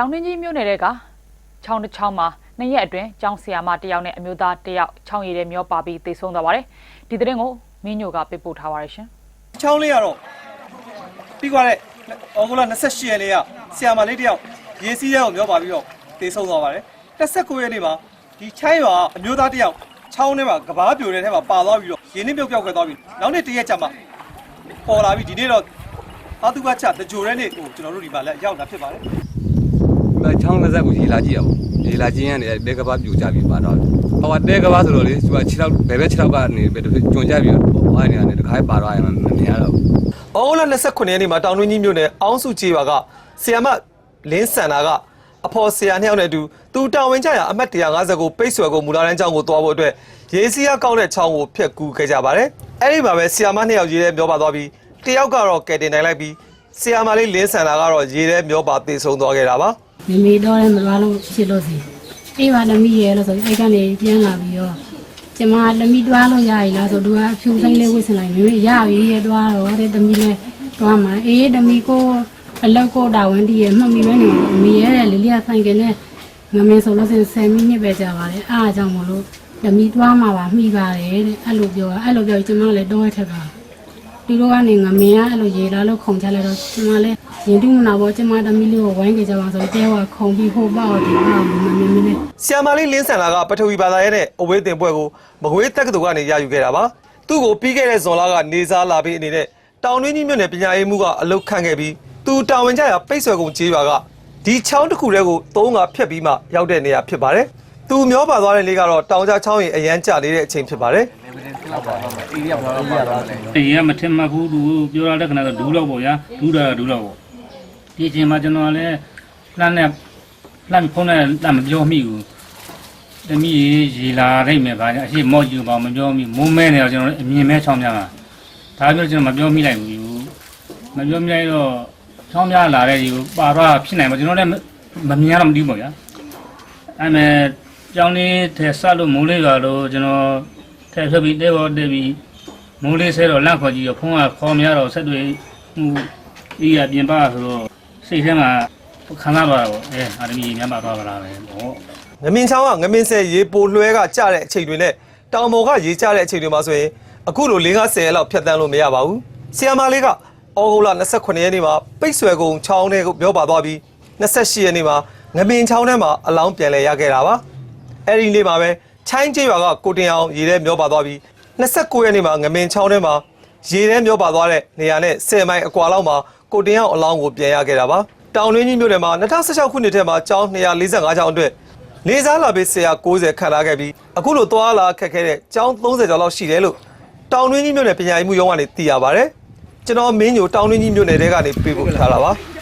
တောင်တွင်းကြီးမြို့နယ်တဲ့ကချောင်းတစ်ချောင်းမှာနှစ်ရက်အတွင်းကျောင်းဆရာမတစ်ယောက်နဲ့အမျိုးသားတစ်ယောက်ချောင်းရည်တဲ့မျောပါပြီးသေဆုံးသွားပါတယ်ဒီသတင်းကိုမင်းညိုကပေးပို့ထားပါရရှင်ချောင်းလေးကတော့ပြီးသွားတဲ့ဩဂုတ်လ28ရက်နေ့ကဆီယာမလေးတယောက်ရေစီးရဲကိုမျောပါပြီးတော့တေဆုံးသွားပါတယ်29ရက်နေ့မှာဒီချိုင်းရွာအမျိုးသားတယောက်ချောင်းထဲမှာကဘာပြိုတဲ့ထဲမှာပါသွားပြီးတော့ရင်းနှီးပြုတ်ပြောက်ခဲ့သွားပြီးနောက်နေ့တစ်ရက်ကြာမှပေါ်လာပြီးဒီနေ့တော့အာတုဘချတကြိုတဲ့နေ့ဟိုကျွန်တော်တို့ဒီမှာလက်ရောက်တာဖြစ်ပါတယ် ဒါချောင်းလက်ဆက်ကိုရေလာကြည့်ရအောင်ရေလာချင်းကနေတဲကဘာပြူကြပြီးပါတော့ဟောတဲကဘာဆိုတော့လေသူက6လောက်ဘယ်ဘက်6လောက်ကနေဘယ်လိုကျွံကြပြီးတော့ဟိုကနေကနေတခါပါတော့ရမှမမြင်ရတော့ဩဂုတ်လ29ရက်နေ့မှာတောင်တွင်းကြီးမြို့နယ်အောင်းစုကျေးရွာကဆီယာမလင်းစန္ဒာကအဖော်ဆီယာနှစ်ယောက်နဲ့အတူသူတာဝန်ကျရာအမှတ်150ကိုပိတ်ဆွဲကိုမူလာတန်းကျောင်းကိုတွားဖို့အတွက်ရေစီးရကောင်းတဲ့ချောင်းကိုဖျက်ကူးခဲ့ကြပါတယ်။အဲ့ဒီမှာပဲဆီယာမနှစ်ယောက်ရေထဲမျောပါသွားပြီးတယောက်ကတော့ကယ်တင်နိုင်လိုက်ပြီးဆီယာမလေးလင်းစန္ဒာကတော့ရေထဲမျောပါသေဆုံးသွားခဲ့တာပါ။ မမေတော့လည်းမသွားလို့ဖြစ်လို့စီအေးပါသမီးရဲ့လို့ဆိုပြီးအဲ့ကနေပြန်လာပြီးတော့ကျမသမီးတွားလို့ရည်လားဆိုသူကအဖြူဆိုင်လေးဝစ်စလိုက်မမေရပြီရဲ့တွားတော့တဲ့သမီးလည်းတွားမှာအေးသမီးကိုအလောက်ကိုတာဝန်တည်းရဲ့မှတ်မိပဲနေအမေရဲ့လေးလေးဆိုင်ကနဲ့ငမင်းဆိုလို့စင်10မိနစ်ပဲကြာပါတယ်အားအကြောင်းမလို့သမီးတွားမှာပါမှီပါတယ်တဲ့အဲ့လိုပြောအဲ့လိုပြောကျမလည်းတော့ထက်ပါ ဒီလိုကနေငမင်းကအဲ့လိုရေလာလို့ခုံချလိုက်တော့ကျမလည်းရင်တူးမနာဘောကျမသမီးလေးကိုဝိုင်းကြကြပါဆိုတဲဝခုံပြီးဟိုပေါ့ဒီပေါ့မမမနဲ့ဆီယာမလေးလင်းဆန်လာကပထဝီဘာသာရဲ့နဲ့အဝေးတင်ပွဲကိုမကွေးတက္ကသိုလ်ကနေရယူခဲ့တာပါသူ့ကိုပြီးခဲ့တဲ့ဇွန်လကနေစားလာပြီးအနေနဲ့တောင်တွင်းကြီးမြို့နယ်ပညာရေးမှူးကအလုတ်ခန့်ခဲ့ပြီးသူတာဝန်ကျရာပိတ်ဆွဲကုန်ကြေးရွာကဒီချောင်းတစ်ခုတည်းကိုသုံးကဖြတ်ပြီးမှရောက်တဲ့နေရာဖြစ်ပါတယ်သူမျောပါသွားတဲ့လေးကတော့တောင်ကြားချောင်းရင်အရန်ကျနေတဲ့အချိန်ဖြစ်ပါတယ် အေးရမထင်မှတ်ဘူးသူပြောရတဲ့ခဏတော့ဒူးတော့ပေါ့ဗျာဒူးတာဒူးတော့ပေါ့ဒီအချိန်မှာကျွန်တော်လည်းလှမ်းနဲ့လှမ်းဖုန်းနဲ့လှမ်းမပြောမိဘူးတမီးရေလာလိုက်မယ်ဗျာအရှိမော့ယူပါမပြောမိမိုးမဲနေတော့ကျွန်တော်အမြင်မဲချောင်းများတာဒါပြောကျွန်တော်မပြောမိလိုက်ဘူးမပြောမိလိုက်တော့ချောင်းများလာတဲ့ဒီကိုပါတော့ဖြစ်နိုင်မှာကျွန်တော်လည်းမမြင်ရတော့မသိဘူးပေါ့ဗျာအဲ့မဲ့ကြောင်းလေးထဲဆက်လို့မိုးလေးရွာလို့ကျွန်တော် ထဲဖြုတ်ပြီးတဲပေါ်တဲပြီးမိုးလေးဆဲတော့လန့်ခေါ်ကြည့်တော့ဖုန်းကခေါ်မရတော့ဆက်တွေဟိုအေးရပြင်ပါဆိုတော့စိတ်ထဲမှာခံစားပါတော့အဲအာရမီညမှာသွားပါလားပဲဟောငမင်းချောင်းကငမင်းဆဲရေပိုလွှဲကကျတဲ့အချိန်တွေနဲ့တောင်ပေါ်ကရေကျတဲ့အချိန်တွေမှာဆိုရင်အခုလို၄50ရက်လောက်ဖြတ်တန်းလို့မရပါဘူးဆီယာမလေးကဩဂုတ်လ29ရက်နေ့မှာပိတ်ဆွဲကုန်ချောင်းထဲကိုပြောပါသွားပြီး28ရက်နေ့မှာငမင်းချောင်းထဲမှာအလောင်းပြန်လဲရခဲ့တာပါအဲ့ဒီနေ့မှာပဲ ချိုင်းကျေးရွာကကိုတင်အောင်ရေထဲမျောပါသွားပြီး29ရက်နေ့မှာငမင်းချောင်းထဲမှာရေထဲမျောပါသွားတဲ့နေရာနဲ့10မိုင်အကွာလောက်မှာကိုတင်အောင်အလောင်းကိုပြန်ရခဲ့တာပါတောင်တွင်းကြီးမြို့နယ်မှာ2016ခုနှစ်ထဲမှာကျောင်း245ကျောင်းအတွက်နေစားလာပေးဆရာ90ခန့်လာခဲ့ပြီးအခုလိုသွားလာခက်ခဲတဲ့ကျောင်း30ကျော်လောက်ရှိတယ်လို့တောင်တွင်းကြီးမြို့နယ်ပညာရေးမှုရုံးကနေသိရပါဗျ။ကျွန်တော်မင်းညိုတောင်တွင်းကြီးမြို့နယ်တဲကနေပြေပို့ထားတာပါ။